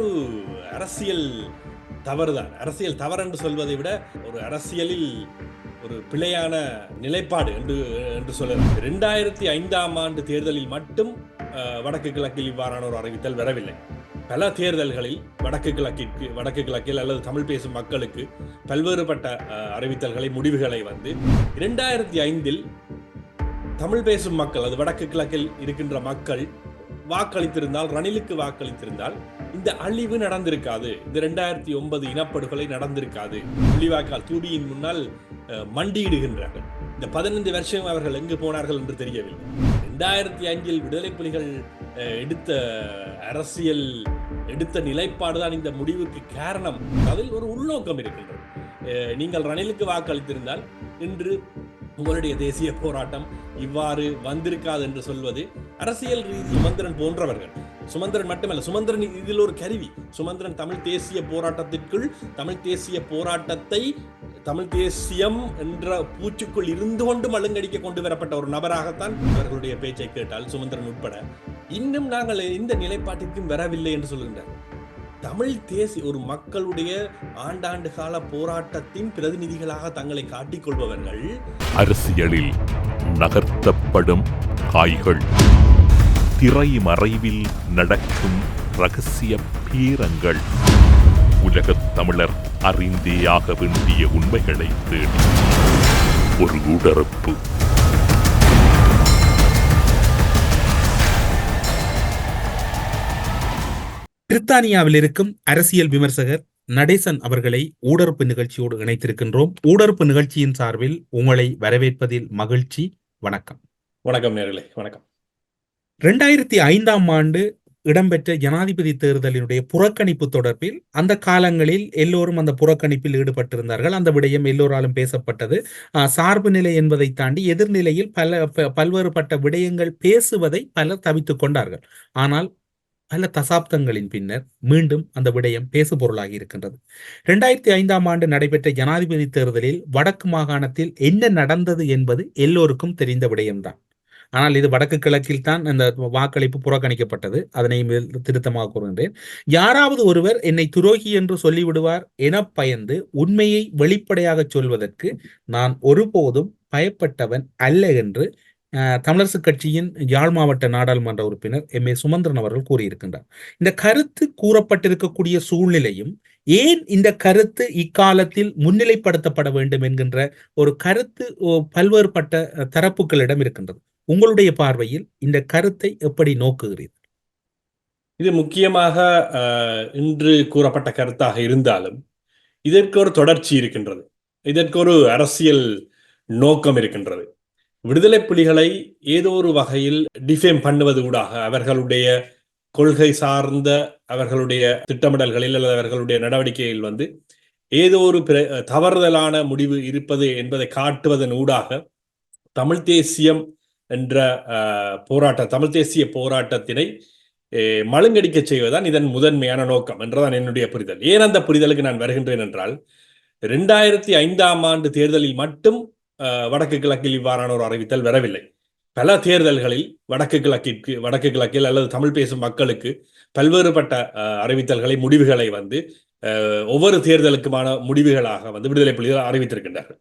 ஒரு அரசியல் தவறுதான். அரசியல் தவறு என்று சொல்வதை விட ஒரு அரசியலில் ஒரு பிழையான நிலைப்பாடு என்று என்று சொல்லலாம். ரெண்டாயிரத்தி ஐந்தாம் ஆண்டு தேர்தலில் மட்டும் வடக்கு கிழக்கில் இவ்வாறான ஒரு அறிவித்தல் வரவில்லை. பல தேர்தல்களில் வடக்கு கிழக்கிற்கு வடக்கு கிழக்கில் அல்லது தமிழ் பேசும் மக்களுக்கு பல்வேறுபட்ட அறிவித்தல்களை முடிவுகளை வந்து இரண்டாயிரத்தி ஐந்தில் தமிழ் பேசும் மக்கள் அது வடக்கு கிழக்கில் இருக்கின்ற மக்கள் வாக்களித்திருந்தால் ரணிலுக்கு வாக்களித்திருந்தால் இந்த அழிவு நடந்திருக்காது. இந்த ரெண்டாயிரத்தி ஒன்பது இனப்படுகொலை நடந்திருக்காது. புள்ளிவாக்கால் தூபியின் முன்னால் மண்டியிடுகின்றார்கள். இந்த பதினைந்து வருஷம் அவர்கள் எங்கு போனார்கள் என்று தெரியவில்லை. ரெண்டாயிரத்தி அஞ்சில் விடுதலை புலிகள் அஹ், எடுத்த அரசியல் எடுத்த நிலைப்பாடுதான் இந்த முடிவுக்கு காரணம். அதில் ஒரு உள்நோக்கம் இருக்கின்றது. அஹ், நீங்கள் ரணிலுக்கு வாக்களித்திருந்தால் இன்று உங்களுடைய தேசிய போராட்டம் இவ்வாறு வந்திருக்காது என்று சொல்வது அரசியல் ரீதி சுமந்திரன் போன்றவர்கள். சுமந்திரன் மட்டுமல்ல சுமந்திரன் இதில் ஒரு கருவி. சுமந்திரன் தமிழ் தேசிய போராட்டத்திற்குள் தமிழ் தேசிய போராட்டத்தை தமிழ் தேசியம் என்ற பூச்சுக்குள் இருந்து கொண்டு மழுங்கடிக்க கொண்டு வரப்பட்ட ஒரு நபராகத்தான் அவர்களுடைய பேச்சை கேட்டால் சுமந்திரன் உட்பட. இன்னும் நாங்கள் இந்த நிலைப்பாட்டிற்கும் வரவில்லை என்று சொல்கின்றார். தமிழ் தேசிய ஒரு மக்களுடைய ஆண்டாண்டு கால போராட்டத்தின் பிரதிநிதிகளாக தங்களை காட்டிக்கொள்பவர்கள் அரசியலில் நகர்த்தப்படும் காய்கள். திரைமறைவில் நடக்கும் ரகசிய பீரங்கள். உலகத் தமிழர் அறிந்தேயாக வேண்டிய உண்மைகளை தேடி. ஒரு உடறுப்பு பிரித்தானியாவில் இருக்கும் அரசியல் விமர்சகர் நடேசன் அவர்களை ஊடறுப்பு நிகழ்ச்சியோடு இணைத்திருக்கின்றோம். ஊடறுப்பு நிகழ்ச்சியின் சார்பில் உங்களை வரவேற்பதில் மகிழ்ச்சி. வணக்கம். வணக்கம் நேர்களே வணக்கம். ரெண்டாயிரத்தி ஐந்தாம் ஆண்டு இடம்பெற்ற ஜனாதிபதி தேர்தலினுடைய புறக்கணிப்பு தொடர்பில் அந்த காலங்களில் எல்லோரும் அந்த புறக்கணிப்பில் ஈடுபட்டிருந்தார்கள். அந்த விடயம் எல்லோராலும் பேசப்பட்டது. சார்பு நிலை என்பதை தாண்டி எதிர்நிலையில் பல ப- பல்வேறுபட்ட விடயங்கள் பேசுவதை பலர் தவித்துக் கொண்டார்கள். ஆனால் பல தசாப்தங்களின் பின்னர் மீண்டும் அந்த விடயம் பேசுபொருளாகி இருக்கின்றது. இரண்டாயிரத்தி ஐந்தாம் ஆண்டு நடைபெற்ற ஜனாதிபதி தேர்தலில் வடக்கு மாகாணத்தில் என்ன நடந்தது என்பது எல்லோருக்கும் தெரிந்த விடயம்தான். ஆனால் இது வடக்கு கிழக்கில் தான் இந்த வாக்களிப்பு புறக்கணிக்கப்பட்டது. அதனை மேல் திருத்தமாக கூறுகின்றேன். யாராவது ஒருவர் என்னை துரோகி என்று சொல்லிவிடுவார் என பயந்து உண்மையை வெளிப்படையாக சொல்வதற்கு நான் ஒருபோதும் பயப்பட்டவன் அல்ல என்று தமிழரசு தமிழரசுக் கட்சியின் யாழ் மாவட்ட நாடாளுமன்ற உறுப்பினர் எம். ஏ. சுமந்திரன் அவர்கள் கூறியிருக்கின்றார். இந்த கருத்து கூறப்பட்டிருக்கக்கூடிய சூழ்நிலையும் ஏன் இந்த கருத்து இக்காலத்தில் முன்னிலைப்படுத்தப்பட வேண்டும் என்கின்ற ஒரு கருத்து ஓ, பல்வேறுபட்ட தரப்புகளிடம் இருக்கின்றது. உங்களுடைய பார்வையில் இந்த கருத்தை எப்படி நோக்குகிறீர்கள்? இது முக்கியமாக அஹ், இன்று கூறப்பட்ட கருத்தாக இருந்தாலும் இதற்கு ஒரு தொடர்ச்சி இருக்கின்றது. இதற்கு ஒரு அரசியல் நோக்கம் இருக்கின்றது. விடுதலை புலிகளை ஏதோ ஒரு வகையில் டிஃபேம் பண்ணுவது ஊடாக அவர்களுடைய கொள்கை சார்ந்த அவர்களுடைய திட்டமிடல்களில் அல்லது அவர்களுடைய நடவடிக்கையில் வந்து ஏதோ ஒரு பிர- தவறுதலான முடிவு இருப்பது என்பதை காட்டுவதன் ஊடாக தமிழ் தேசியம் என்ற போராட்ட தமிழ் தேசிய போராட்டத்தினை மழுங்கடிக்க செய்வதுதான் இதன் முதன்மையான நோக்கம் என்றுதான் என்னுடைய புரிதல். ஏன் அந்த புரிதலுக்கு நான் வருகின்றேன் என்றால் ரெண்டாயிரத்தி ஐந்தாம் ஆண்டு தேர்தலில் மட்டும் வடக்கு கிழக்கில் இவ்வாறான ஒரு அறிவித்தல் வரவில்லை. பல தேர்தல்களில் வடக்கு கிழக்கிற்கு வடக்கு கிழக்கில் அல்லது தமிழ் பேசும் மக்களுக்கு பல்வேறுபட்ட அறிவித்தல்களை முடிவுகளை வந்து ஒவ்வொரு தேர்தலுக்குமான முடிவுகளாக வந்து விடுதலை புலிகள் அறிவித்திருக்கின்றார்கள்.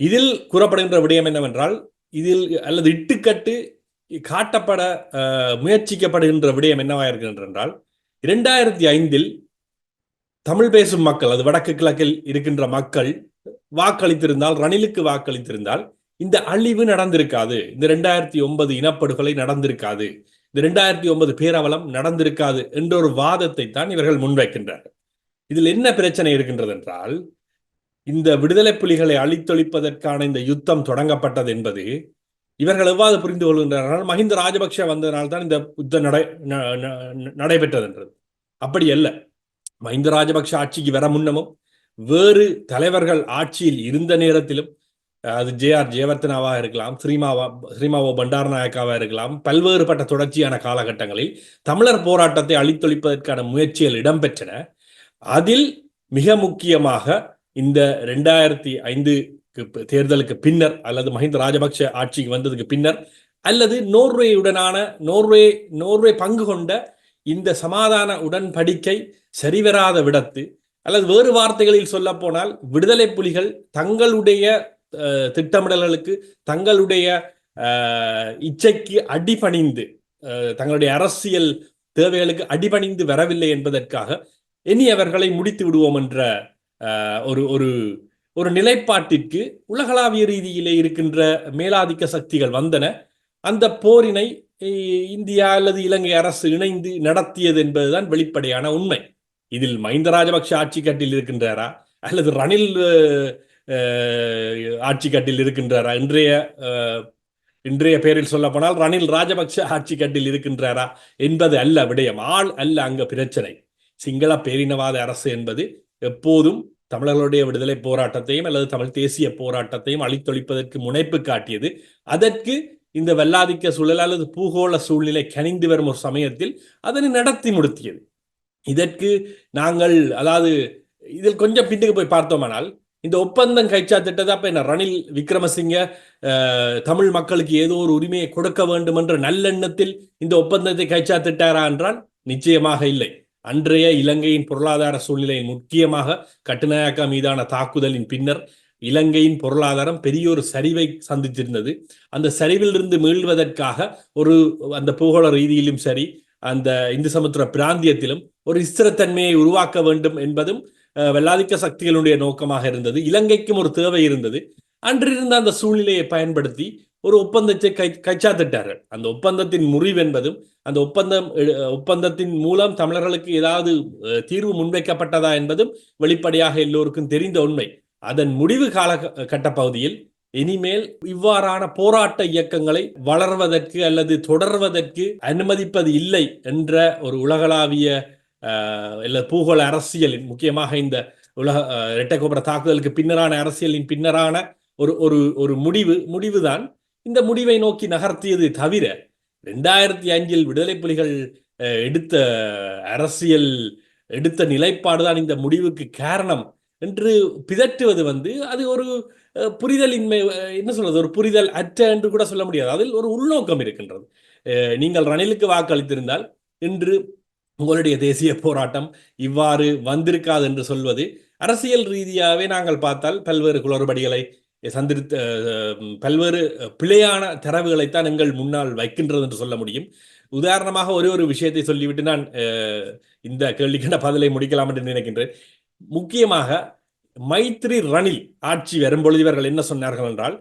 இதில் கூறப்படுகின்ற விடயம் என்னவென்றால் இதில் அல்லது இட்டுக்கட்டு காட்டப்பட முயற்சிக்கப்படுகின்ற விடயம் என்னவாக இருக்கின்ற என்றால் இரண்டாயிரத்தி ஐந்தில் தமிழ் பேசும் மக்கள் அது வடக்கு கிழக்கில் இருக்கின்ற மக்கள் வாக்களித்திருந்தால் ரணிலுக்கு வாக்களித்திருந்தால் இந்த அழிவு நடந்திருக்காது. இந்த ரெண்டாயிரத்தி ஒன்பது இனப்படுகொலை நடந்திருக்காது. இந்த ரெண்டாயிரத்தி ஒன்பது பேரவலம் நடந்திருக்காது என்ற ஒரு வாதத்தை தான் இவர்கள் முன்வைக்கின்றார்கள். இதில் என்ன பிரச்சனை இருக்கின்றது என்றால் இந்த விடுதலை புலிகளை அழித்தொழிப்பதற்கான இந்த யுத்தம் தொடங்கப்பட்டது என்பது இவர்கள் எவ்வாறு புரிந்து கொள்கின்றனர்? மஹிந்த ராஜபக்ஷ வந்ததனால் தான் இந்த யுத்தம் நடை ந- ந- நடைபெற்றது என்றது. அப்படி அல்ல. மஹிந்த ராஜபக்ஷ ஆட்சிக்கு வர முன்னமும் வேறு தலைவர்கள் ஆட்சியில் இருந்த நேரத்திலும் அது ஜே ஆர் ஜெயவர்த்தனாவாக இருக்கலாம் ஸ்ரீமாவா ஸ்ரீமாவோ பண்டாரநாயக்காவாக இருக்கலாம் பல்வேறுபட்ட தொடர்ச்சியான காலகட்டங்களில் தமிழர் போராட்டத்தை அழித்தொழிப்பதற்கான முயற்சிகள் இடம்பெற்றன. அதில் மிக முக்கியமாக இந்த ரெண்டாயிரத்தி ஐந்து தேர்தலுக்கு பின்னர் அல்லது மஹிந்த ராஜபக்ஷ ஆட்சிக்கு வந்ததுக்கு பின்னர் அல்லது நோர்வேயுடனான நோர்வே நோர்வே பங்கு கொண்ட இந்த சமாதான உடன்படிக்கை சரிவராத விடத்து அல்லது வேறு வார்த்தைகளில் சொல்ல போனால் விடுதலை புலிகள் தங்களுடைய திட்டமிடல்களுக்கு தங்களுடைய இச்சைக்கு அடிபணிந்து தங்களுடைய அரசியல் தேவைகளுக்கு அடிபணிந்து வரவில்லை என்பதற்காக இனி அவர்களை முடித்து விடுவோம் என்ற ஒரு ஒரு ஒரு நிலைப்பாட்டிற்கு உலகளாவிய ரீதியிலே இருக்கின்ற மேலாதிக்க சக்திகள் வந்தன. அந்த போரினை இந்தியா அல்லது இலங்கை அரசு இணைந்து நடத்தியது என்பதுதான் வெளிப்படையான உண்மை. இதில் மஹிந்த ராஜபக்ஷ ஆட்சி கட்டில் இருக்கின்றாரா? அல்லது ரணில் ஆட்சி கட்டில் இருக்கின்றாரா? இன்றைய இன்றைய பேரில் சொல்ல போனால் ரணில் ராஜபக்ஷ ஆட்சி கட்டில் இருக்கின்றாரா என்பது அல்ல விடயம். ஆள் அல்ல அங்க பிரச்சனை. சிங்கள பேரினவாத அரசு என்பது எப்போதும் தமிழர்களுடைய விடுதலை போராட்டத்தையும் அல்லது தமிழ் தேசிய போராட்டத்தையும் அழித்தொழிப்பதற்கு முனைப்பு காட்டியது. அதற்கு இந்த வல்லாதிக்க சூழல் அல்லது பூகோள சூழ்நிலை கனிந்து வரும் ஒரு சமயத்தில் அதனை நடத்தி முடித்தியது. இதற்கு நாங்கள் அதாவது இதில் கொஞ்சம் பின்னுக்கு போய் பார்த்தோமானால் இந்த ஒப்பந்தம் கைச்சாத்திட்டது அப்ப என்ன? ரணில் விக்ரமசிங்க தமிழ் மக்களுக்கு ஏதோ ஒரு உரிமையை கொடுக்க வேண்டும் என்ற நல்லெண்ணத்தில் இந்த ஒப்பந்தத்தை கைச்சாத்திட்டாரா என்றால் நிச்சயமாக இல்லை. அன்றைய இலங்கையின் பொருளாதார சூழ்நிலையின் முக்கியமாக கட்டுநாயக்கா மீதான தாக்குதலின் பின்னர் இலங்கையின் பொருளாதாரம் பெரிய ஒரு சரிவை சந்தித்திருந்தது. அந்த சரிவிலிருந்து மீள்வதற்காக ஒரு அந்த பூகோள ரீதியிலும் சரி அந்த இந்து சமுத்திர பிராந்தியத்திலும் ஒரு ஸ்திரத்தன்மையை உருவாக்க வேண்டும் என்பதும் அஹ், வெள்ளாதிக்க சக்திகளுடைய நோக்கமாக இருந்தது. இலங்கைக்கும் ஒரு தேவை இருந்தது. அன்றிருந்த அந்த சூழ்நிலையை பயன்படுத்தி ஒரு ஒப்பந்தத்தை கை கைச்சாத்திட்டார்கள். அந்த ஒப்பந்தத்தின் முறிவு என்பதும் அந்த ஒப்பந்தம் ஒப்பந்தத்தின் மூலம் தமிழர்களுக்கு ஏதாவது தீர்வு முன்வைக்கப்பட்டதா என்பதும் வெளிப்படையாக எல்லோருக்கும் தெரிந்த உண்மை. அதன் முடிவு கால கட்ட பகுதியில் இனிமேல் இவ்வாறான போராட்ட இயக்கங்களை வளர்வதற்கு அல்லது தொடர்வதற்கு அனுமதிப்பது இல்லை என்ற ஒரு உலகளாவிய இல்ல பூகோள அரசியலின் முக்கியமாக இந்த உலக அஹ், இரட்டை கோபுர தாக்குதலுக்கு பின்னரான அரசியலின் பின்னரான ஒரு ஒரு ஒரு முடிவு முடிவுதான். இந்த முடிவை நோக்கி நகர்த்தியது தவிர ரெண்டாயிரத்தி அஞ்சில் விடுதலை புலிகள் எடுத்த அரசியல் எடுத்த நிலைப்பாடு தான் இந்த முடிவுக்கு காரணம் என்று பிதற்றுவது வந்து அது ஒரு புரிதலின்மை என்ன சொல்றது? ஒரு புரிதல் அற்ற என்று கூட சொல்ல முடியாது. அதில் ஒரு உள்நோக்கம் இருக்கின்றது. நீங்கள் ரணிலுக்கு வாக்களித்திருந்தால் இன்று உங்களுடைய தேசிய போராட்டம் இவ்வாறு வந்திருக்காது என்று சொல்வது அரசியல் ரீதியாகவே நாங்கள் பார்த்தால் பல்வேறு குளறுபடிகளை சந்தித்த பல்வேறு பிழையான தரவுகளைத்தான் எங்கள் முன்னால் வைக்கின்றது என்று சொல்ல முடியும். உதாரணமாக ஒரே ஒரு விஷயத்தை சொல்லிவிட்டு நான் இந்த கேள்விக்கான பதிலை முடிக்கலாம் என்று நினைக்கின்றேன். முக்கியமாக மைத்ரி ரணில் ஆட்சி வரும்பொழுது இவர்கள் என்ன சொன்னார்கள் என்றால்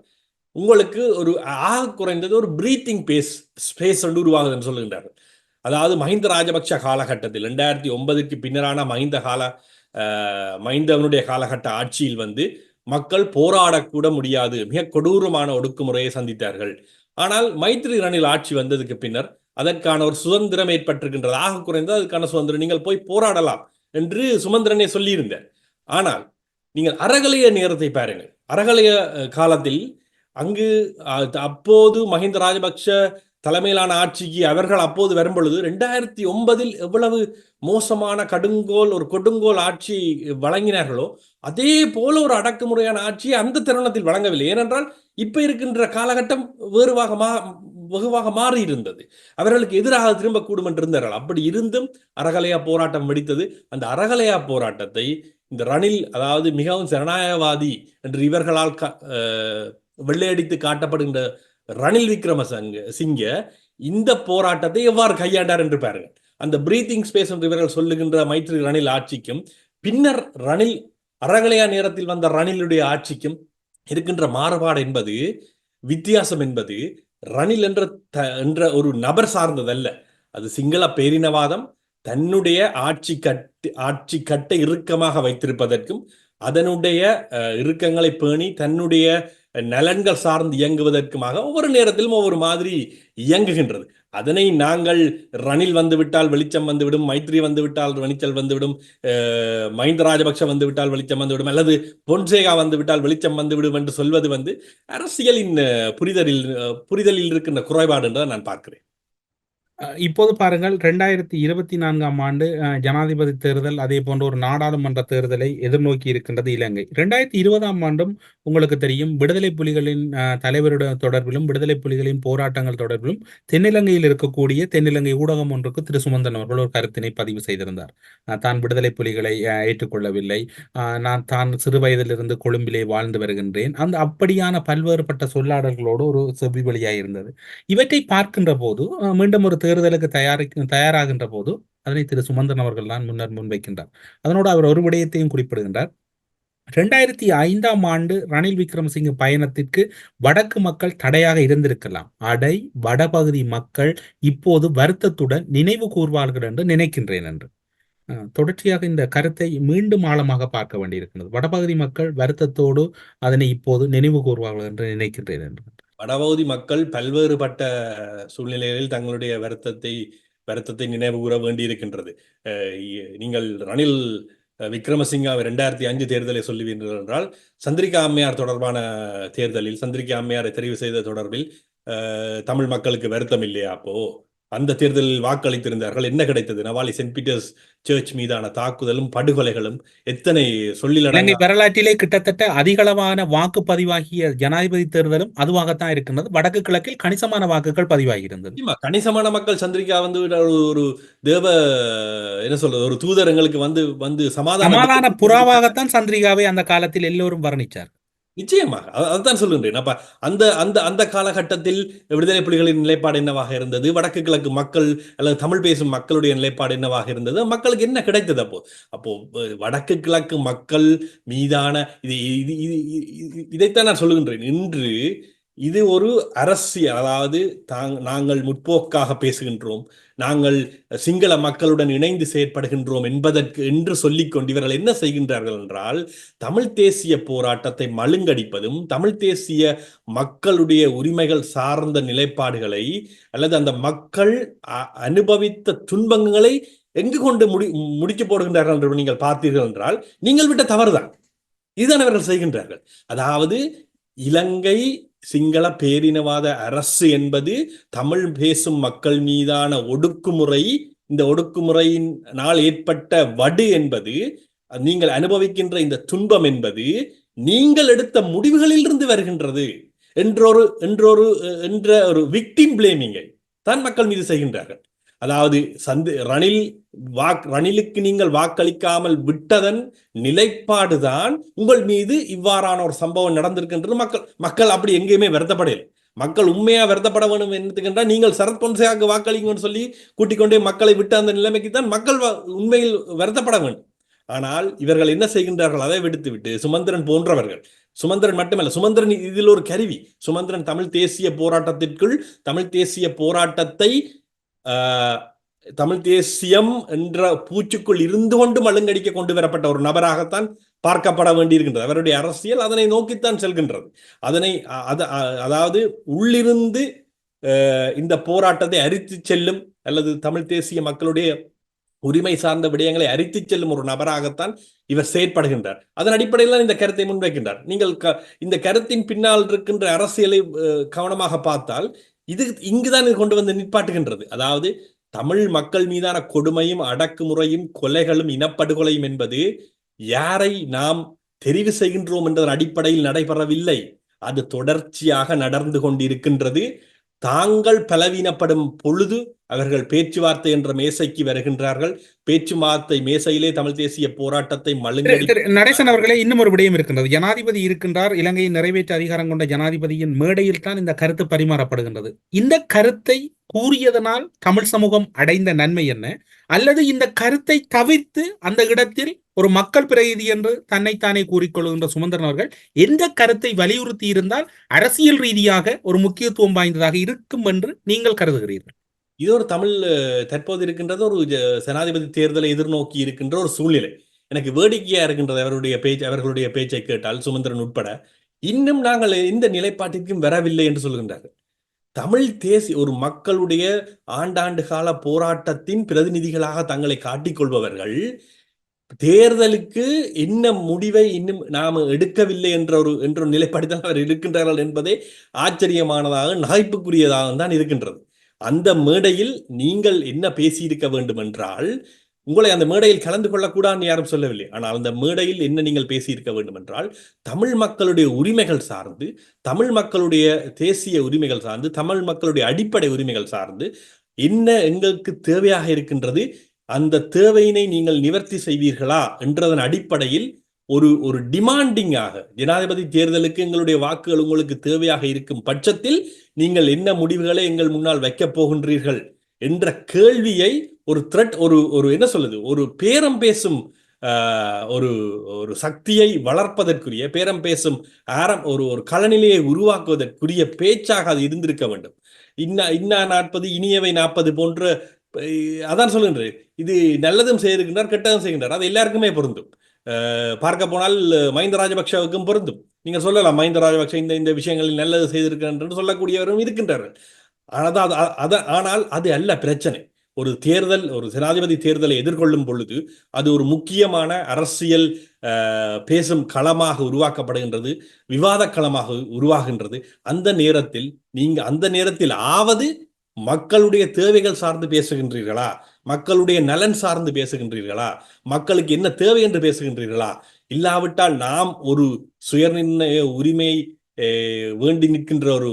உங்களுக்கு ஒரு ஆக குறைந்தது ஒரு பிரீத்திங் பேஸ் ஸ்பேஸ் ஒன்று உருவாகுது என்று சொல்லுகின்றார்கள். அதாவது மஹிந்த ராஜபக்ஷ காலகட்டத்தில் ரெண்டாயிரத்தி ஒன்பதுக்கு பின்னரான மஹிந்த கால மஹிந்தவனுடைய காலகட்ட ஆட்சியில் வந்து மக்கள் போராடக்கூட முடியாது. மிக கொடூரமான ஒடுக்குமுறையை சந்தித்தார்கள். ஆனால் மைத்ரி ரணில் ஆட்சி வந்ததுக்கு பின்னர் அதற்கான ஒரு சுதந்திரம் ஏற்பட்டிருக்கின்றது. ஆக குறைந்தது அதுக்கான சுதந்திரம். நீங்கள் போய் போராடலாம் என்று சுமந்திரனே சொல்லியிருந்தார். ஆனால் நீங்கள் அறகலைய நேரத்தை பாருங்கள். அறகலைய காலத்தில் அங்கு அப்போது மஹிந்த ராஜபக்ஷ தலைமையிலான ஆட்சிக்கு அவர்கள் அப்போது வரும்பொழுது ரெண்டாயிரத்தி ஒன்பதில் எவ்வளவு மோசமான கடுங்கோல் ஒரு கொடுங்கோல் ஆட்சி வழங்கினார்களோ அதே போல ஒரு அடக்குமுறையான ஆட்சியை அந்த தருணத்தில் வழங்கவில்லை. ஏனென்றால் இப்ப இருக்கின்ற காலகட்டம் வேறுவாக மா வெகுவாக மாறி இருந்தது அவர்களுக்கு எதிராக திரும்பக்கூடும் என்று இருந்தார்கள் அப்படி இருந்தும் அரகலையா போராட்டம் வெடித்தது. அந்த அரகலையா போராட்டத்தை இந்த ரணில் அதாவது மிகவும் ஜனநாயகவாதி என்று இவர்களால் வெள்ளையடித்து காட்டப்படுகின்ற ரணில் விக்ரம சிங்க இந்த போராட்டத்தை எவ்வாறு கையாண்டார் என்று பாருங்க. அந்த பிரீத்திங் ஸ்பேஸ் என்று இவர்கள் சொல்லுகின்ற மைத்ரி ரணில் ஆட்சிக்கும் பின்னர் ரணில் அறகலையா நேரத்தில் வந்த ரணிலுடைய ஆட்சிக்கும் இருக்கின்ற மாறுபாடு என்பது வித்தியாசம் என்பது ரணில் என்ற த- என்ற ஒரு நபர் சார்ந்ததல்ல. அது சிங்கள பேரினவாதம் தன்னுடைய ஆட்சி கட்டு ஆட்சி கட்டை இறுக்கமாக வைத்திருப்பதற்கும் அதனுடைய இறுக்கங்களை பேணி தன்னுடைய நலன்கள் சார்ந்து இயங்குவதற்குமாக ஒவ்வொரு நேரத்திலும் ஒவ்வொரு மாதிரி இயங்குகின்றது. அதனை நாங்கள் ரணில் வந்துவிட்டால் வெளிச்சம் வந்துவிடும் மைத்ரி வந்துவிட்டால் வெளிச்சல் வந்துவிடும் மஹிந்த ராஜபக்ஷ வந்துவிட்டால் வெளிச்சம் வந்துவிடும் அல்லது பொன்சேகா வந்துவிட்டால் வெளிச்சம் வந்துவிடும் என்று சொல்வது வந்து அரசியலின் புரிதலில் புரிதலில் இருக்கின்ற குறைபாடு என்று நான் பார்க்கிறேன். இப்போது பாருங்கள் ரெண்டாயிரத்தி இருபத்தி நான்காம் ஆண்டு ஜனாதிபதி தேர்தல் அதே போன்ற ஒரு நாடாளுமன்ற தேர்தலை எதிர்நோக்கி இருக்கின்றது இலங்கை. ரெண்டாயிரத்தி இருபதாம் ஆண்டும் உங்களுக்கு தெரியும் விடுதலை புலிகளின் அஹ், தலைவருடன் தொடர்பிலும் விடுதலை புலிகளின் போராட்டங்கள் தொடர்பிலும் தென்னிலங்கையில் இருக்கக்கூடிய தென்னிலங்கை ஊடகம் ஒன்றுக்கு திரு. சுமந்தன் அவர்கள் ஒரு கருத்தினை பதிவு செய்திருந்தார். தான் விடுதலை புலிகளை ஏற்றுக்கொள்ளவில்லை. நான் தான் சிறு வயதிலிருந்து கொழும்பிலே வாழ்ந்து வருகின்றேன். அந்த அப்படியான பல்வேறுபட்ட சொல்லாடல்களோடு ஒரு செவி வழியாக இருந்தது. இவற்றை பார்க்கின்ற போது மீண்டும் ஒரு தேர்தலுக்கு தயாரி தயாராகின்ற போது அதனை திரு சுமந்தன் அவர்கள் தான் முன்னர் முன்வைக்கின்றார். அதனோடு அவர் ஒரு விடயத்தையும் குறிப்பிடுகின்றார். ரெண்டாயிரத்தி ஐந்தாம் ஆண்டு ரணில் விக்ரமசிங்க பயணத்திற்கு வடக்கு மக்கள் தடையாக இருந்திருக்கலாம். அடை வடபகுதி மக்கள் இப்போது வருத்தத்துடன் நினைவு கூர்வார்கள் என்று நினைக்கின்றேன் என்று. தொடர்ச்சியாக இந்த கருத்தை மீண்டும் ஆழமாக பார்க்க வேண்டியிருக்கிறது வடபகுதி மக்கள் வருத்தத்தோடு அதனை இப்போது நினைவு கூர்வார்கள் என்று நினைக்கின்றேன் என்று. வடபகுதி மக்கள் பல்வேறுபட்ட சூழ்நிலைகளில் தங்களுடைய வருத்தத்தை வருத்தத்தை நினைவு கூற வேண்டியிருக்கின்றது. அஹ் நீங்கள் ரணில் விக்ரமசிங்கா ரெண்டாயிரத்தி அஞ்சு தேர்தலை சொல்லுவீர்கள் என்றால் சந்திரிகா அம்மையார் தொடர்பான தேர்தலில் சந்திரிகா அம்மையாரை தெரிவு செய்த தொடர்பில் அஹ், தமிழ் மக்களுக்கு வருத்தம் இல்லையா அப்போ? அந்த தேர்தலில் வாக்களித்திருந்தார்கள். என்ன கிடைத்தது? நவாலி சென்ட் பீட்டர்ஸ் சர்ச் மீதான தாக்குதலும் படுகொலைகளும் எத்தனை சொல்லிலடங்கா? வரலாற்றிலே கிட்டத்தட்ட அதிகளவான வாக்கு பதிவாகிய ஜனாதிபதி தேர்தலும் அதுவாகத்தான் இருக்கின்றது. வடக்கு கிழக்கில் கணிசமான வாக்குகள் பதிவாகி இருந்தது கணிசமான மக்கள் சந்திரிகா வந்து ஒரு தேவ என்ன சொல்றது ஒரு தூதர் எங்களுக்கு வந்து வந்து சமாதான சமாதான புறாவாகத்தான் சந்திரிகாவை அந்த காலத்தில் எல்லோரும் வர்ணிச்சார் நிச்சயமாக. அ- அதுதான் சொல்லுகின்றேன். அப்ப அந்த அந்த அந்த காலகட்டத்தில் விடுதலை புலிகளின் நிலைப்பாடு என்னவாக இருந்தது? வடக்கு கிழக்கு மக்கள் அல்லது தமிழ் பேசும் மக்களுடைய நிலைப்பாடு என்னவாக இருந்தது? மக்களுக்கு என்ன கிடைத்தது அப்போ? அப்போ வடக்கு கிழக்கு மக்கள் மீதான இது இது இது இது- இதைத்தான் நான் சொல்லுகின்றேன். இன்று இது ஒரு அரசியல். அதாவது தாங் நாங்கள் முற்போக்காக பேசுகின்றோம். நாங்கள் சிங்கள மக்களுடன் இணைந்து செயற்படுகின்றோம் என்பதற்கு என்று சொல்லிக்கொண்டு இவர்கள் என்ன செய்கின்றார்கள் என்றால் தமிழ் தேசிய போராட்டத்தை மழுங்கடிப்பதும் தமிழ் தேசிய மக்களுடைய உரிமைகள் சார்ந்த நிலைப்பாடுகளை அல்லது அந்த மக்கள் அ- அனுபவித்த துன்பங்களை எங்கு கொண்டு முடி முடிக்க போடுகின்றார்கள் என்று நீங்கள் பார்த்தீர்கள் என்றால் நீங்கள் விட்ட தவறுதான். இதுதான் அவர்கள் செய்கின்றார்கள். அதாவது இலங்கை சிங்கள பேரினவாத அரசு என்பது தமிழ் பேசும் மக்கள் மீதான ஒடுக்குமுறை இந்த ஒடுக்குமுறையினால் ஏற்பட்ட வடு என்பது நீங்கள் அனுபவிக்கின்ற இந்த துன்பம் என்பது நீங்கள் எடுத்த முடிவுகளிலிருந்து வருகின்றது என்றொரு என்றொரு என்ற ஒரு விக்டிம் பிளேமிங்கை தான் மக்கள் மீது செய்கின்றார்கள். அதாவது சந்து ரணில் வாக் ரணிலுக்கு நீங்கள் வாக்களிக்காமல் விட்டதன் நிலைப்பாடுதான் உங்கள் மீது இவ்வாறான ஒரு சம்பவம் நடந்திருக்கின்றது. மக்கள் மக்கள் அப்படி எங்கேயுமே வருத்தப்படையில் மக்கள் உண்மையா வருத்தப்பட வேண்டும் என்னத்துக்கென்றால் நீங்கள் சரத் பொன்சேகாக்கு வாக்களிங்கன்னு சொல்லி கூட்டிக் கொண்டே மக்களை விட்ட அந்த நிலைமைக்கு தான் மக்கள் வ- உண்மையில் வருத்தப்பட வேண்டும். ஆனால் இவர்கள் என்ன செய்கின்றார்கள்? அதை விடுத்து விட்டு சுமந்திரன் போன்றவர்கள் சுமந்திரன் மட்டுமல்ல சுமந்திரன் இதில் ஒரு கருவி. சுமந்திரன் தமிழ் தேசிய போராட்டத்திற்குள் தமிழ் தேசிய போராட்டத்தை தமிழ் தேசியம் என்ற பூச்சுக்குள் இருந்து கொண்டு மழுங்கடிக்க கொண்டு வரப்பட்ட ஒரு நபராகத்தான் பார்க்கப்பட வேண்டியிருக்கின்றது. அவருடைய அரசியல் அதனை நோக்கித்தான் செல்கின்றது. அதனை அதாவது உள்ளிருந்து இந்த போராட்டத்தை அரித்து செல்லும் அல்லது தமிழ் தேசிய மக்களுடைய உரிமை சார்ந்த விடயங்களை அரித்து செல்லும் ஒரு நபராகத்தான் இவர் செயற்படுகின்றார். அதன் அடிப்படையில் தான் இந்த கருத்தை முன்வைக்கின்றார். நீங்கள் க- இந்த கருத்தின் பின்னால் இருக்கின்ற அரசியலை கவனமாக பார்த்தால் இது இங்குதான் இது கொண்டு வந்து நிற்பாட்டுகின்றது. அதாவது தமிழ் மக்கள் மீதான கொடுமையும் அடக்குமுறையும் கொலைகளும் இனப்படுகொலையும் என்பது யாரை நாம் தெரிவு செய்கின்றோம் என்றதன் அடிப்படையில் நடைபெறவில்லை. அது தொடர்ச்சியாக நடந்து கொண்டிருக்கின்றது. தாங்கள் பலவீனப்படும் பொழுது அவர்கள் பேச்சுவார்த்தை என்ற மேசைக்கு வருகின்றார்கள். பேச்சுவார்த்தை மேசையிலே தமிழ் தேசிய போராட்டத்தை திரு நடேசன் அவர்களே இன்னும் ஒரு விடயம் இருக்கின்றது. ஜனாதிபதி இருக்கின்றார். இலங்கையின் நிறைவேற்று அதிகாரம் கொண்ட ஜனாதிபதியின் மேடையில் தான் இந்த கருத்து பரிமாறப்படுகின்றது. இந்த கருத்தை கூறியதனால் தமிழ் சமூகம் அடைந்த நன்மை என்ன? அல்லது இந்த கருத்தை தவிர்த்து அந்த இடத்தில் ஒரு மக்கள் பிரதிநிதி என்று தன்னைத்தானே கூறிக்கொள்கின்ற சுமந்திரன் அவர்கள் எந்த கருத்தை வலியுறுத்தி இருந்தால் அரசியல் ரீதியாக ஒரு முக்கியத்துவம் வாய்ந்ததாக இருக்கும் என்று நீங்கள் கருதுகிறீர்கள். இது ஒரு தமிழ் தற்போது இருக்கின்றது ஒரு ஜ- ஜனாதிபதி தேர்தலை எதிர்நோக்கி இருக்கின்ற ஒரு சூழ்நிலை. எனக்கு வேடிக்கையா இருக்கின்றது அவருடைய பேச்சு அவர்களுடைய பேச்சை கேட்டால் சுமந்திரன் உட்பட. இன்னும் நாங்கள் இந்த நிலைப்பாட்டிற்கும் வரவில்லை என்று சொல்கின்றார்கள். தமிழ் தேசிய ஒரு மக்களுடைய ஆண்டாண்டு கால போராட்டத்தின் பிரதிநிதிகளாக தங்களை காட்டிக்கொள்பவர்கள் தேர்தலுக்கு என்ன முடிவை இன்னும் நாம் எடுக்கவில்லை என்ற ஒரு என்ற ஒரு நிலைப்பாடு தான் அவர் இருக்கின்றார்கள் என்பதே ஆச்சரியமானதாக நகைப்புக்குரியதாக தான் இருக்கின்றது. அந்த மேடையில் நீங்கள் என்ன பேசியிருக்க வேண்டும் என்றால் உங்களை அந்த மேடையில் கலந்து கொள்ளக்கூடாதுன்னு யாரும் சொல்லவில்லை. ஆனால் அந்த மேடையில் என்ன நீங்கள் பேசியிருக்க வேண்டும் என்றால் தமிழ் மக்களுடைய உரிமைகள் சார்ந்து தமிழ் மக்களுடைய தேசிய உரிமைகள் சார்ந்து தமிழ் மக்களுடைய அடிப்படை உரிமைகள் சார்ந்து என்ன எங்களுக்கு தேவையாக இருக்கின்றது அந்த தேவையினை நீங்கள் நிவர்த்தி செய்வீர்களா என்றதன் அடிப்படையில் ஒரு ஒரு டிமாண்டிங்காக ஜனாதிபதி தேர்தலுக்கு எங்களுடைய வாக்குகள் உங்களுக்கு தேவையாக இருக்கும் பட்சத்தில் நீங்கள் என்ன முடிவுகளை எங்கள் முன்னால் வைக்கப் போகின்றீர்கள் என்ற கேள்வியை ஒரு த்ரெட் ஒரு ஒரு என்ன சொல்லுது ஒரு பேரம் பேசும் ஒரு ஒரு சக்தியை வளர்ப்பதற்குரிய பேரம் பேசும் ஆரம் ஒரு ஒரு களநிலையை உருவாக்குவதற்குரிய பேச்சாக அது இருந்திருக்க வேண்டும். இன்னா இன்னா நாற்பது இனியவை நாற்பது போன்ற அதான் சொல்லுகின்றேன் இது நல்லதும் செய்திருக்கின்றார் கெட்டதும் செய்கின்றார் அது எல்லாருக்குமே பொருந்தும். பார்க்க போனால் மஹிந்த ராஜபக்ஷவுக்கும் பொருந்தும். நீங்க சொல்லலாம் மஹிந்த ராஜபக்ஷ இந்த இந்த விஷயங்களில் நல்லது செய்திருக்கிறார் என்று சொல்லக்கூடியவரும் இருக்கின்றார்கள் ஆனால் அது- அது- ஆனால் அது அல்ல பிரச்சனை. ஒரு தேர்தல் ஒரு ஜனாதிபதி தேர்தலை எதிர்கொள்ளும் பொழுது அது ஒரு முக்கியமான அரசியல் பேசும் களமாக உருவாக்கப்படுகின்றது விவாத களமாக உருவாகின்றது. அந்த நேரத்தில் நீங்க அந்த நேரத்தில் ஆவது மக்களுடைய தேவைகள் சார்ந்து பேசுகின்றீர்களா? மக்களுடைய நலன் சார்ந்து பேசுகின்றீர்களா? மக்களுக்கு என்ன தேவை என்று பேசுகின்றீர்களா? இல்லாவிட்டால் நாம் ஒரு சுயநிர்ணய உரிமை வேண்டி நிற்கின்ற ஒரு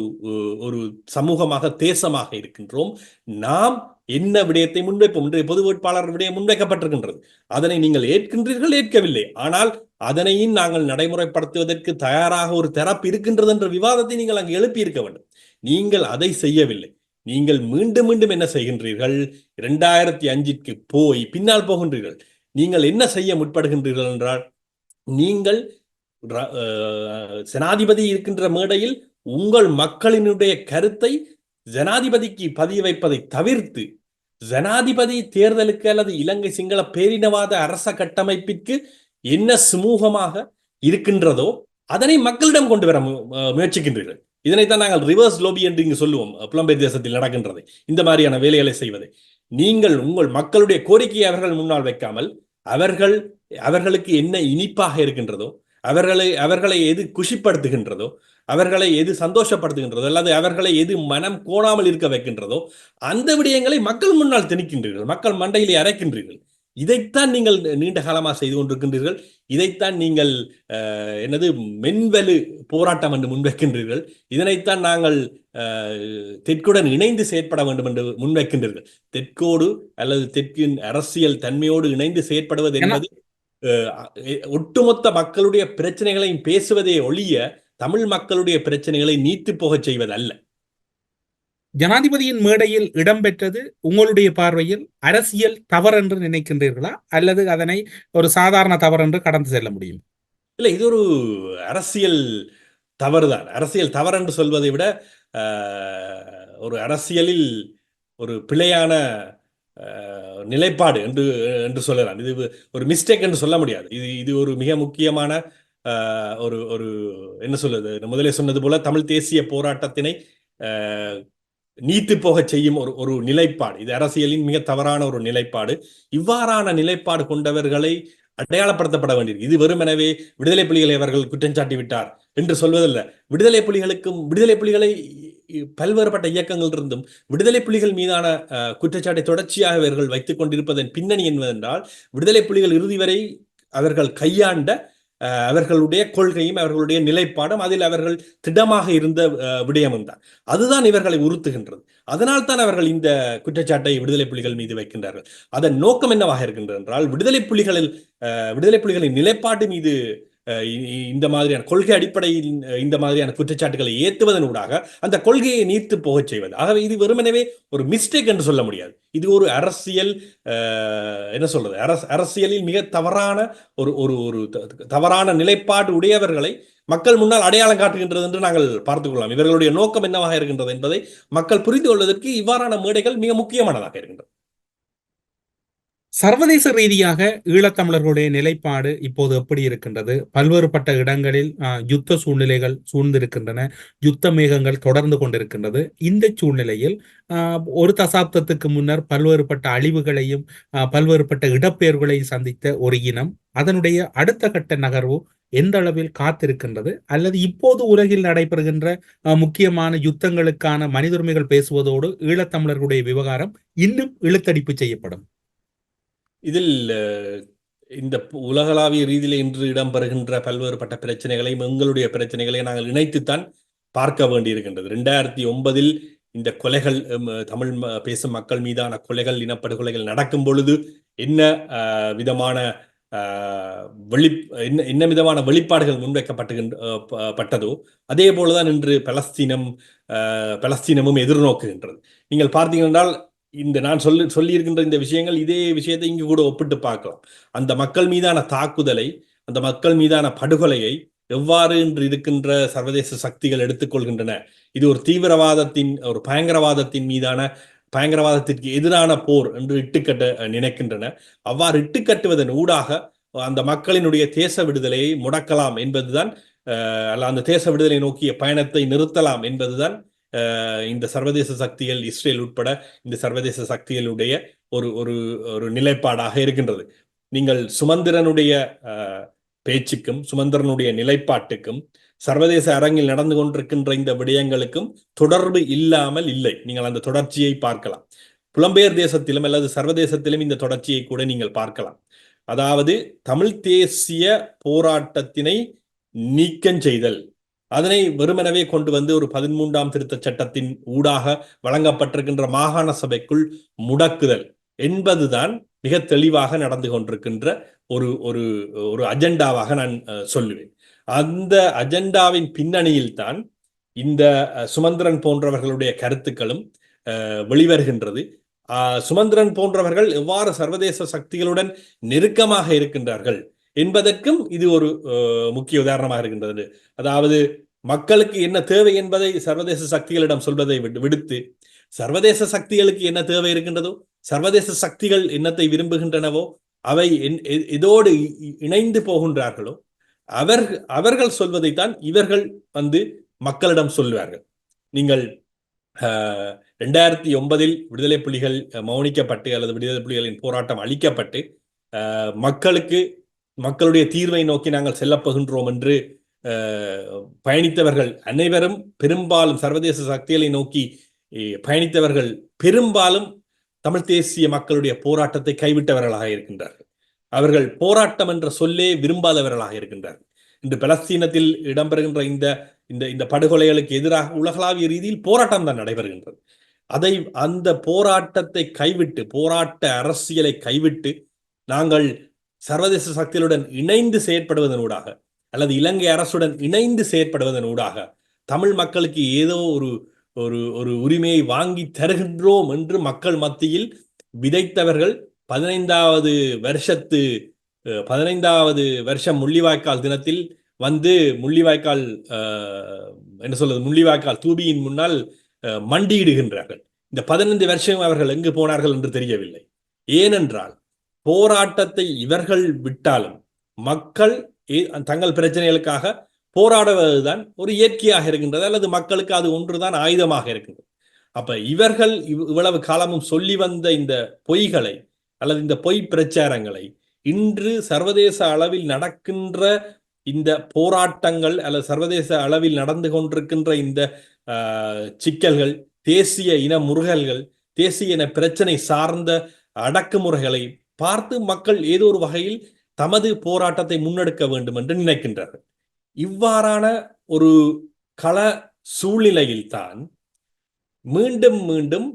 ஒரு சமூகமாக தேசமாக இருக்கின்றோம். நாம் என்ன விடயத்தை முன்வைப்போம்? இன்றைய பொது வேட்பாளர் விடயம் முன்வைக்கப்பட்டிருக்கின்றது. அதனை நீங்கள் ஏற்கின்றீர்கள் ஏற்கவில்லை. ஆனால் அதனையும் நாங்கள் நடைமுறைப்படுத்துவதற்கு தயாராக ஒரு தரப்பு இருக்கின்றது என்ற விவாதத்தை நீங்கள் அங்கு எழுப்பி இருக்க வேண்டும். நீங்கள் அதை செய்யவில்லை. நீங்கள் மீண்டும் மீண்டும் என்ன செய்கின்றீர்கள்? இரண்டாயிரத்தி அஞ்சிற்கு போய் பின்னால் போகின்றீர்கள். நீங்கள் என்ன செய்ய முற்படுகின்றீர்கள் என்றால் நீங்கள் ஜனாதிபதி இருக்கின்ற மேடையில் உங்கள் மக்களினுடைய கருத்தை ஜனாதிபதிக்கு பதிய வைப்பதை தவிர்த்து ஜனாதிபதி தேர்தலுக்கு அல்லது இலங்கை சிங்கள பேரினவாத அரச கட்டமைப்பிற்கு என்ன சுமூகமாக இருக்கின்றதோ அதனை மக்களிடம் கொண்டு வர மு- முயற்சிக்கின்றீர்கள். இதனைத்தான் நாங்கள் ரிவர்ஸ் லோபி என்று இங்கு சொல்லுவோம் புலம்பெயர் தேசத்தில் நடக்கின்றதை. இந்த மாதிரியான வேலைகளை செய்வதை. நீங்கள் உங்கள் மக்களுடைய கோரிக்கையை அவர்கள் முன்னால் வைக்காமல் அவர்கள் அவர்களுக்கு என்ன இனிப்பாக இருக்கின்றதோ அவர்களை அவர்களை எது குஷிப்படுத்துகின்றதோ அவர்களை எது சந்தோஷப்படுத்துகின்றதோ அல்லது அவர்களை எது மனம் கோணாமல் இருக்க வைக்கின்றதோ அந்த விடயங்களை மக்கள் முன்னால் திணிக்கின்றீர்கள். மக்கள் மண்டையிலே அரைக்கின்றீர்கள். இதைத்தான் நீங்கள் நீண்ட காலமாக செய்து கொண்டிருக்கின்றீர்கள். இதைத்தான் நீங்கள் என்னது மென்வலு போராட்டம் என்று முன்வைக்கின்றீர்கள். இதனைத்தான் நாங்கள் தெற்குடன் இணைந்து செயற்பட வேண்டும் என்று முன்வைக்கின்றீர்கள். தெற்கோடு அல்லது தெற்கின் அரசியல் தன்மையோடு இணைந்து செயற்படுவது என்பது ஒட்டுமொத்த மக்களுடைய பிரச்சனைகளையும் பேசுவதே ஒழிய தமிழ் மக்களுடைய பிரச்சனைகளை நீத்து போகச் செய்வது அல்ல ஜனாதிபதியின் மேடையில் இடம்பெற்றது உங்களுடைய பார்வையில் அரசியல் தவறு என்று நினைக்கின்றீர்களா? அல்லது அதனை ஒரு சாதாரண தவறு என்று கடந்து செல்ல முடியும்? இல்லை இது ஒரு அரசியல் தவறுதான். அரசியல் தவறு என்று சொல்வதை விட ஒரு அரசியலில் ஒரு பிழையான நிலைப்பாடு என்று என்று சொல்லலாம். இது ஒரு மிஸ்டேக் என்று சொல்ல முடியாது. இது இது ஒரு மிக முக்கியமான ஒரு ஒரு என்ன சொல்றது? முதலே சொன்னது போல தமிழ் தேசிய போராட்டத்தினை நீத்து போகச் செய்யும் ஒரு ஒரு நிலைப்பாடு. இது அரசியலின் மிக தவறான ஒரு நிலைப்பாடு. இவ்வாறான நிலைப்பாடு கொண்டவர்களை அடையாளப்படுத்தப்பட வேண்டியது இது வெறுமெனவே விடுதலை புலிகளை அவர்கள் குற்றம் சாட்டி விட்டார் என்று சொல்வதல்ல. விடுதலை புலிகளுக்கும் விடுதலை புலிகளை பல்வேறுபட்ட இயக்கங்கள் இருந்தும் விடுதலை புலிகள் மீதான குற்றச்சாட்டை தொடர்ச்சியாக இவர்கள் வைத்துக் கொண்டிருப்பதன் பின்னணி என்பதென்றால் விடுதலை புலிகள் இறுதி வரை அவர்கள் கையாண்ட அவர்களுடைய கொள்கையும் அவர்களுடைய நிலைப்பாடும் அதில் அவர்கள் திடமாக இருந்த விடயமும் தான் அதுதான் இவர்களை உறுத்துகின்றது. அதனால் தான் அவர்கள் இந்த குற்றச்சாட்டை விடுதலை புலிகள் மீது வைக்கின்றார்கள். அதன் நோக்கம் என்னவாக இருக்கின்றது என்றால் விடுதலை புலிகளில் அஹ், விடுதலை புலிகளின் நிலைப்பாடு மீது இந்த மாதிரியான கொள்கை அடிப்படையில் இந்த மாதிரியான குற்றச்சாட்டுகளை ஏற்றுவதன் ஊடாக அந்த கொள்கையை நீர்த்து போகச் செய்வது. ஆகவே இது வெறுமனவே ஒரு மிஸ்டேக் என்று சொல்ல முடியாது. இது ஒரு அரசியல் என்ன சொல்றது? அரச அரசியலில் மிக தவறான ஒரு ஒரு ஒரு த- தவறான நிலைப்பாடு உடையவர்களை மக்கள் முன்னால் அடையாளம் காட்டுகின்றது என்று நாங்கள் பார்த்துக் கொள்ளலாம். இவர்களுடைய நோக்கம் என்னவாக இருக்கின்றது என்பதை மக்கள் புரிந்து கொள்வதற்கு இவ்வாறான மேடைகள் மிக முக்கியமானதாக இருக்கின்றது சர்வதேச ரீதியாக ஈழத்தமிழர்களுடைய நிலைப்பாடு இப்போது எப்படி இருக்கின்றது? பல்வேறுபட்ட இடங்களில் யுத்த சூழ்நிலைகள் சூழ்ந்திருக்கின்றன யுத்த மேகங்கள் தொடர்ந்து கொண்டிருக்கின்றது. இந்த சூழ்நிலையில் ஆஹ், ஒரு தசாப்தத்துக்கு முன்னர் பல்வேறுபட்ட அழிவுகளையும் ஆஹ், பல்வேறுபட்ட இடப்பெயர்களையும் சந்தித்த ஒரு இனம் அதனுடைய அடுத்த கட்ட நகர்வு எந்த அளவில் காத்திருக்கின்றது? அல்லது இப்போது உலகில் நடைபெறுகின்ற முக்கியமான யுத்தங்களுக்கான மனிதுரிமைகள் பேசுவதோடு ஈழத்தமிழர்களுடைய விவகாரம் இன்னும் இழுத்தடிப்பு செய்யப்படும்? இதில் இந்த உலகளாவிய ரீதியில் இன்று இடம்பெறுகின்ற பல்வேறுபட்ட பிரச்சனைகளையும் எங்களுடைய பிரச்சனைகளை நாங்கள் இணைத்துத்தான் பார்க்க வேண்டியிருக்கின்றது. ரெண்டாயிரத்தி ஒன்பதில் இந்த கொலைகள் தமிழ் பேசும் மக்கள் மீதான கொலைகள் இனப்படுகொலைகள் நடக்கும் பொழுது என்ன விதமான வெளி என்ன என்ன விதமான வெளிப்பாடுகள் முன்வைக்கப்பட்டுகின்ற பட்டதோ அதே போலதான் இன்று பலஸ்தீனம் பலஸ்தீனமும் எதிர்நோக்குகின்றது. நீங்கள் பார்த்தீர்கள் என்றால் இந்த நான் சொல்லி சொல்லியிருக்கின்ற இந்த விஷயங்கள் இதே விஷயத்தை இங்கு கூட ஒப்பிட்டு பார்க்கலாம். அந்த மக்கள் மீதான தாக்குதலை அந்த மக்கள் மீதான படுகொலையை எவ்வாறு இன்று இருக்கின்ற சர்வதேச சக்திகள் எடுத்துக்கொள்கின்றன? இது ஒரு தீவிரவாதத்தின் ஒரு பயங்கரவாதத்தின் மீதான பயங்கரவாதத்திற்கு எதிரான போர் என்று இட்டுக்கட்ட நினைக்கின்றன. அவ்வாறு இட்டுக்கட்டுவதன் ஊடாக அந்த மக்களினுடைய தேச விடுதலையை முடக்கலாம் என்பதுதான் அல்ல அந்த தேச விடுதலை நோக்கிய பயணத்தை நிறுத்தலாம் என்பதுதான் இந்த சர்வதேச சக்திகள் இஸ்ரேல் உட்பட இந்த சர்வதேச சக்திகளுடைய ஒரு ஒரு ஒரு நிலைப்பாடாக இருக்கின்றது. நீங்கள் சுமந்திரனுடைய பேச்சுக்கும் சுமந்திரனுடைய நிலைப்பாட்டுக்கும் சர்வதேச அரங்கில் நடந்து கொண்டிருக்கின்ற இந்த விடயங்களுக்கும் தொடர்பு இல்லாமல் இல்லை. நீங்கள் அந்த தொடர்ச்சியை பார்க்கலாம். புலம்பெயர் தேசத்திலும் அல்லது சர்வதேசத்திலும் இந்த தொடர்ச்சியை கூட நீங்கள் பார்க்கலாம். அதாவது தமிழ் தேசிய போராட்டத்தினை நீக்கம் செய்தல். அதனை வெறுமெனவே கொண்டு வந்து ஒரு பதிமூன்றாம் திருத்த சட்டத்தின் ஊடாக வழங்கப்பட்டிருக்கின்ற மாகாண சபைக்குள் முடக்குதல் என்பதுதான் மிக தெளிவாக நடந்து கொண்டிருக்கின்ற ஒரு ஒரு ஒரு அஜெண்டாவாக நான் சொல்லுவேன். அந்த அஜெண்டாவின் பின்னணியில் தான் இந்த சுமந்திரன் போன்றவர்களுடைய கருத்துக்களும் வெளிவருகின்றது. சுமந்திரன் போன்றவர்கள் எவ்வாறு சர்வதேச சக்திகளுடன் நெருக்கமாக இருக்கின்றார்கள்? என்பதற்கும் இது ஒரு முக்கிய உதாரணமாக இருக்கின்றது. அதாவது மக்களுக்கு என்ன தேவை என்பதை சர்வதேச சக்திகளிடம் சொல்வதை விடுத்து சர்வதேச சக்திகளுக்கு என்ன தேவை இருக்கின்றதோ சர்வதேச சக்திகள் என்னத்தை விரும்புகின்றனவோ அவை என்- எதோடு இணைந்து போகின்றார்களோ அவர் அவர்கள் சொல்வதைத்தான் இவர்கள் வந்து மக்களிடம் சொல்வார்கள் நீங்கள் ரெண்டாயிரத்தி ஒன்பதில் விடுதலை புலிகள் மௌனிக்கப்பட்டு அல்லது விடுதலை புலிகளின் போராட்டம் அளிக்கப்பட்டு மக்களுக்கு மக்களுடைய தீர்வை நோக்கி நாங்கள் செல்லப்போகின்றோம் என்று அஹ், பயணித்தவர்கள் அனைவரும் பெரும்பாலும் சர்வதேச சக்திகளை நோக்கி பயணித்தவர்கள் பெரும்பாலும் தமிழ் தேசிய மக்களுடைய போராட்டத்தை கைவிட்டவர்களாக இருக்கின்றார்கள். அவர்கள் போராட்டம் என்ற சொல்லே விரும்பாதவர்களாக இருக்கின்றார்கள். இன்று பலஸ்தீனத்தில் இடம்பெறுகின்ற இந்த இந்த இந்த படுகொலைகளுக்கு எதிராக உலகளாவிய ரீதியில் போராட்டம் தான் நடைபெறுகின்றது. அதை அந்த போராட்டத்தை கைவிட்டு போராட்ட அரசியலை கைவிட்டு நாங்கள் சர்வதேச சக்திகளுடன் இணைந்து செயற்படுவதனூடாக அல்லது இலங்கை அரசுடன் இணைந்து செயற்படுவதன் ஊடாக தமிழ் மக்களுக்கு ஏதோ ஒரு ஒரு ஒரு உரிமையை வாங்கி தருகின்றோம் என்று மக்கள் மத்தியில் விதைத்தவர்கள் பதினைந்தாவது வருஷத்து பதினைந்தாவது வருஷம் முள்ளிவாய்க்கால் தினத்தில் வந்து முள்ளிவாய்க்கால் என்ன சொல்றது முள்ளிவாய்க்கால் தூபியின் முன்னால் மண்டியிடுகின்றார்கள். இந்த பதினைந்து வருஷம் அவர்கள் எங்கு போனார்கள் என்று தெரியவில்லை. ஏனென்றால் போராட்டத்தை இவர்கள் விட்டாலும் மக்கள் தங்கள் பிரச்சனைகளுக்காக போராடுவதுதான் ஒரு இயற்கையாக இருக்கின்றது அல்லது மக்களுக்கு அது ஒன்றுதான் ஆயுதமாக இருக்கின்றது. அப்ப இவர்கள் இவ்- இவ்வளவு காலமும் சொல்லி வந்த இந்த பொய்களை அல்லது இந்த பொய் பிரச்சாரங்களை இன்று சர்வதேச அளவில் நடக்கின்ற இந்த போராட்டங்கள் அல்லது சர்வதேச அளவில் நடந்து கொண்டிருக்கின்ற இந்த சிக்கல்கள் தேசிய இன முருகல்கள் தேசிய இன பிரச்சனை சார்ந்த அடக்குமுறைகளை பார்த்து மக்கள் ஏதோ ஒரு வகையில் தமது போராட்டத்தை முன்னெடுக்க வேண்டும் என்று நினைக்கின்றார்கள். இவ்வாறான ஒரு கள சூழ்நிலையில்தான் மீண்டும் மீண்டும்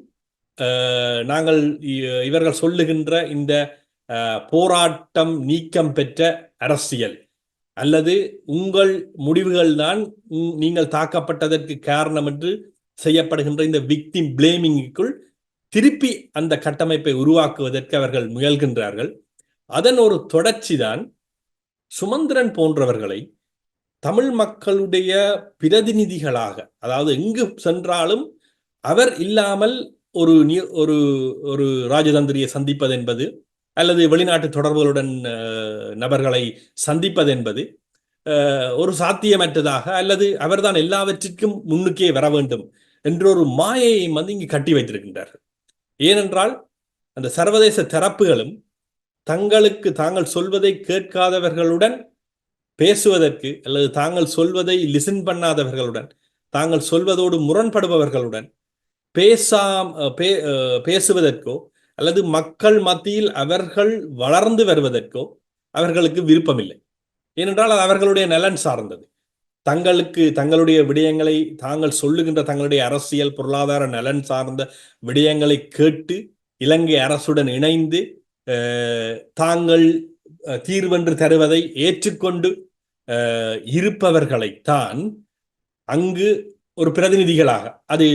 நாங்கள் இ- இவர்கள் சொல்லுகின்ற இந்த போராட்டம் நீக்கம் பெற்ற அரசியல் அல்லது உங்கள் முடிவுகள் தான் நீங்கள் தாக்கப்பட்டதற்கு காரணம் என்று செய்யப்படுகின்ற இந்த விக்டிம் பிளேமிங்குக்குள் திருப்பி அந்த கட்டமைப்பை உருவாக்குவதற்கு அவர்கள் முயல்கின்றார்கள். அதன் ஒரு தொடர்ச்சிதான் சுமந்திரன் போன்றவர்களை தமிழ் மக்களுடைய பிரதிநிதிகளாக அதாவது எங்கு சென்றாலும் அவர் இல்லாமல் ஒரு ஒரு ஒரு ராஜதந்திரியை சந்திப்பது என்பது அல்லது வெளிநாட்டு தொடர்புகளுடன் நபர்களை சந்திப்பது என்பது ஒரு சாத்தியமற்றதாக அல்லது அவர்தான் எல்லாவற்றிற்கும் முன்னுக்கே வர வேண்டும் என்ற ஒரு மாயையை வந்து இங்கு கட்டி வைத்திருக்கின்றார்கள். ஏனென்றால் அந்த சர்வதேச தரப்புகளும் தங்களுக்கு தாங்கள் சொல்வதை கேட்காதவர்களுடன் பேசுவதற்கு அல்லது தாங்கள் சொல்வதை லிசன் பண்ணாதவர்களுடன் தாங்கள் சொல்வதோடு முரண்படுபவர்களுடன் பேசாம் பே பேசுவதற்கோ அல்லது மக்கள் மத்தியில் அவர்கள் வளர்ந்து வருவதற்கோ அவர்களுக்கு விருப்பமில்லை. ஏனென்றால் அது அவர்களுடைய நலன் சார்ந்தது. தங்களுக்கு தங்களுடைய விடயங்களை தாங்கள் சொல்லுகின்ற தங்களுடைய அரசியல் பொருளாதார நலன் சார்ந்த விடயங்களை கேட்டு இலங்கை அரசுடன் இணைந்து தாங்கள் தீர்வென்று தருவதை ஏற்றுக்கொண்டு இருப்பவர்களைத்தான் அங்கு ஒரு பிரதிநிதிகளாக அது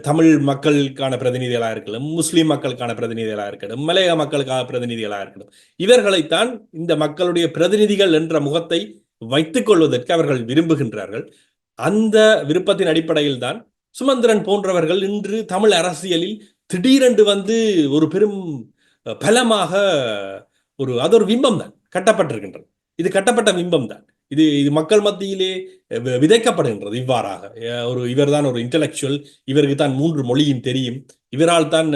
தமிழ் மக்களுக்கான பிரதிநிதிகளாக இருக்கட்டும் முஸ்லீம் மக்களுக்கான பிரதிநிதிகளாக இருக்கட்டும் மலைய மக்களுக்கான பிரதிநிதிகளாக இருக்கட்டும் இவர்களைத்தான் இந்த மக்களுடைய பிரதிநிதிகள் என்ற முகத்தை வைத்துக் கொள்வதற்கு அவர்கள் விரும்புகின்றார்கள். அந்த விருப்பத்தின் அடிப்படையில் தான் சுமந்திரன் போன்றவர்கள் இன்று தமிழ் அரசியலில் திடீரென்று வந்து ஒரு பெரும் பலமாக ஒரு அது ஒரு பிம்பம் தான் கட்டப்பட்டிருக்கின்றது. இது கட்டப்பட்ட பிம்பம் தான் இது இது மக்கள் மத்தியிலே விதைக்கப்படுகின்றது இவ்வாறாக. ஒரு ஒரு இவர்தான் ஒரு இன்டலெக்சுவல் இவருக்கு தான் மூன்று மொழியும் தெரியும். இவரால் தான்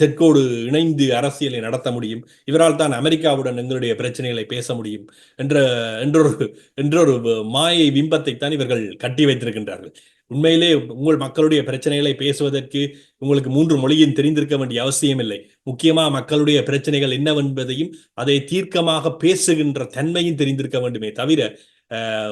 தெற்கோடு இணைந்து அரசியலை நடத்த முடியும். இவரால் தான் அமெரிக்காவுடன் எங்களுடைய பிரச்சனைகளை பேச முடியும். என்ற என்றொரு என்றொரு மாயை பிம்பத்தை தான் இவர்கள் கட்டி வைத்திருக்கின்றார்கள். உண்மையிலே உங்கள் மக்களுடைய பிரச்சனைகளை பேசுவதற்கு உங்களுக்கு மூன்று மொழியும் தெரிந்திருக்க வேண்டிய அவசியம் இல்லை முக்கியமா மக்களுடைய பிரச்சனைகள் என்னவென்பதையும் அதை தீர்க்கமாக பேசுகின்ற தன்மையும் தெரிந்திருக்க வேண்டுமே தவிர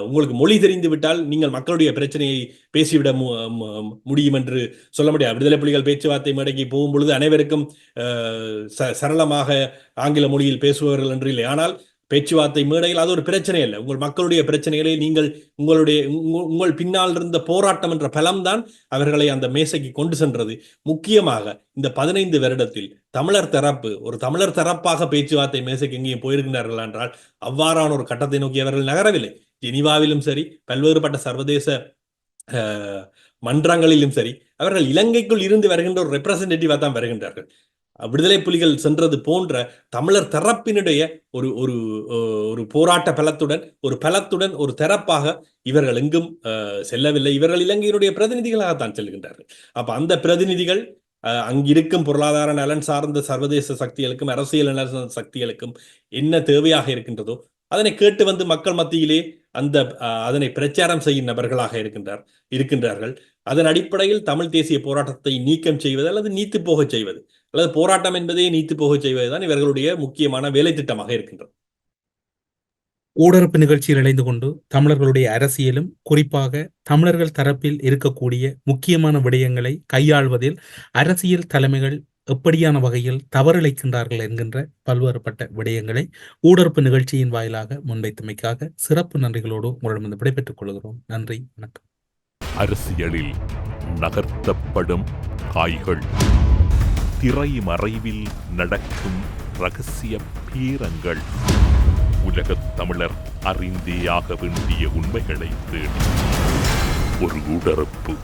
உங்களுக்கு மொழி தெரிந்து விட்டால் நீங்கள் மக்களுடைய பிரச்சனையை பேசிவிட மு- முடியும் என்று சொல்ல முடியாது. விடுதலை புலிகள் பேச்சுவார்த்தை மேடைக்கு போகும் பொழுது அனைவருக்கும் ச- சரளமாக ஆங்கில மொழியில் பேசுபவர்கள் என்று இல்லை. ஆனால் பேச்சுவார்த்தை மேடையில் அது ஒரு பிரச்சனை இல்லை உங்கள் மக்களுடைய பிரச்சனைகளை நீங்கள் உங்களுடைய உங்கள் பின்னால் இருந்த போராட்டம் என்ற பலம்தான் அவர்களை அந்த மேசைக்கு கொண்டு சென்றது. முக்கியமாக இந்த பதினைந்து வருடத்தில் தமிழர் தரப்பு ஒரு தமிழர் தரப்பாக பேச்சுவார்த்தை மேசைக்கு எங்கேயும் போயிருக்கிறார்கள் என்றால் அவ்வாறான ஒரு கட்டத்தை நோக்கி அவர்கள் நகரவில்லை. ஜெனிவாவிலும் சரி பல்வேறுபட்ட சர்வதேச மன்றங்களிலும் சரி அவர்கள் இலங்கைக்குள் இருந்து வருகின்ற ஒரு ரெப்ரசன்டேட்டிவா தான் வருகின்றார்கள். விடுதலை புலிகள் சென்றது போன்ற தமிழர் தரப்பினுடைய ஒரு ஒரு ஒரு போராட்ட பலத்துடன் ஒரு பலத்துடன் ஒரு தரப்பாக இவர்கள் எங்கும் அஹ், செல்லவில்லை. இவர்கள் இலங்கையினுடைய பிரதிநிதிகளாகத்தான் செல்கின்றார்கள். அப்ப அந்த பிரதிநிதிகள் அஹ், அங்கிருக்கும் பொருளாதார நலன் சார்ந்த சர்வதேச சக்திகளுக்கும் அரசியல் நலன் சக்திகளுக்கும் என்ன தேவையாக இருக்கின்றதோ அதனை கேட்டு வந்து மக்கள் மத்தியிலே அந்த அஹ், அதனை பிரச்சாரம் செய்யும் நபர்களாக இருக்கின்றார் இருக்கின்றார்கள். அதன் அடிப்படையில் தமிழ் தேசிய போராட்டத்தை நீக்கம் செய்வது அல்லது நீத்து போகச் செய்வது. அல்லது போராட்டம் என்பதே நீத்து போகச் செய்வதுதான் இவர்களுடைய முக்கியமான வேலை திட்டமாக இருக்கின்றது. ஊடரப்பு நிகழ்ச்சியில் இணைந்து கொண்டு தமிழர்களுடைய அரசியலும் குறிப்பாக தமிழர்கள் தரப்பில் இருக்கக்கூடிய முக்கியமான விடயங்களை கையாள்வதில் அரசியல் தலைமைகள் எப்படியான வகையில் தவறிழைக்கின்றார்கள் என்கின்ற பல்வேறுபட்ட விடயங்களை ஊடரப்பு நிகழ்ச்சியின் வாயிலாக முன்வைத்தமைக்காக சிறப்பு நன்றிகளோடு உங்களிடம் விடைபெற்றுக் கொள்கிறோம். நன்றி வணக்கம். அரசியலில் நகர்த்தப்படும் காய்கள். திரைமறைவில் நடக்கும் ரகசிய பீரங்கள். உலகத் தமிழர் அறிந்தேயாக வேண்டிய உண்மைகளை தேடி. ஒரு உடறுப்பு